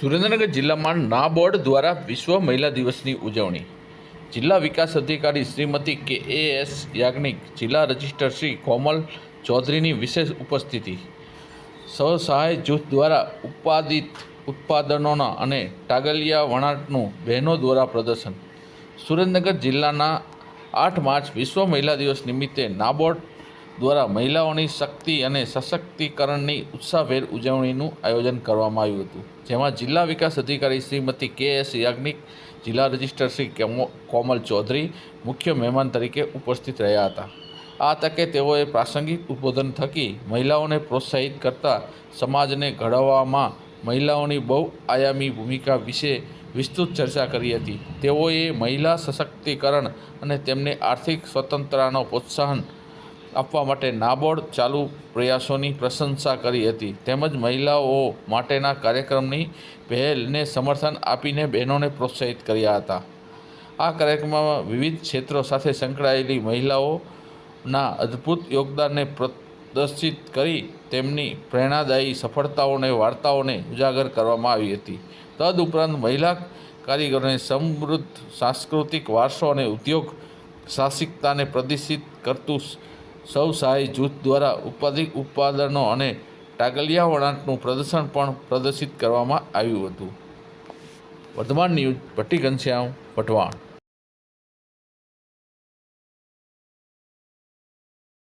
સુરેન્દ્રનગર જિલ્લામાં નાબોર્ડ દ્વારા વિશ્વ મહિલા દિવસની ઉજવણી. જિલ્લા વિકાસ અધિકારી શ્રીમતી કે એ એસ યાજ્ઞિક, જિલ્લા રજિસ્ટર શ્રી કોમલ ચૌધરીની વિશેષ ઉપસ્થિતિ. સ્વસહાય જૂથ દ્વારા ઉત્પાદિત ઉત્પાદનોના અને ટાગલિયા વણાટનું બહેનો દ્વારા પ્રદર્શન. સુરેન્દ્રનગર જિલ્લાના આઠ માર્ચ વિશ્વ મહિલા દિવસ નિમિત્તે નાબોર્ડ દ્વારા મહિલાઓની શક્તિ અને સશક્તિકરણની ઉત્સાહભેર ઉજવણીનું આયોજન કરવામાં આવ્યું હતું. જેમાં જિલ્લા વિકાસ અધિકારી શ્રીમતી કે એસ યાજ્ઞિક, જિલ્લા રજિસ્ટર શ્રી કોમલ ચૌધરી, મુખ્ય મહેમાન તરીકે ઉપસ્થિત રહ્યા હતા. આ તકે તેઓએ પ્રાસંગિક ઉદ્બોધન થકી મહિલાઓને પ્રોત્સાહિત કરતા સમાજને ઘડવામાં મહિલાઓની બહુઆયામી ભૂમિકા વિશે વિસ્તૃત ચર્ચા કરી હતી. તેઓએ મહિલા સશક્તિકરણ અને તેમને આર્થિક સ્વતંત્રતાનો પ્રોત્સાહન આપવા માટે નાબોર્ડ ચાલુ પ્રયાસોની પ્રશંસા કરી હતી. તેમજ મહિલાઓ માટેના કાર્યક્રમની પહેલને સમર્થન આપીને બહેનોને પ્રોત્સાહિત કર્યા હતા. આ કાર્યક્રમમાં વિવિધ ક્ષેત્રો સાથે સંકળાયેલી મહિલાઓના અદ્ભુત યોગદાનને પ્રદર્શિત કરી તેમની પ્રેરણાદાયી સફળતાઓને, વાર્તાઓને ઉજાગર કરવામાં આવી હતી. તદુપરાંત મહિલા કારીગરોને સમૃદ્ધ સાંસ્કૃતિક વારસો અને ઉદ્યોગ સાહસિકતાને પ્રદર્શિત કરતું સૌ સહાય જૂથ દ્વારા ઉત્પાદિત ઉત્પાદનો અને ટાગલિયા વણાટનું પ્રદર્શન પણ પ્રદર્શિત કરવામાં આવ્યું હતું. વર્ધમાન ન્યૂઝ, ભટ્ટી ઘનશ્યામ વટવાણ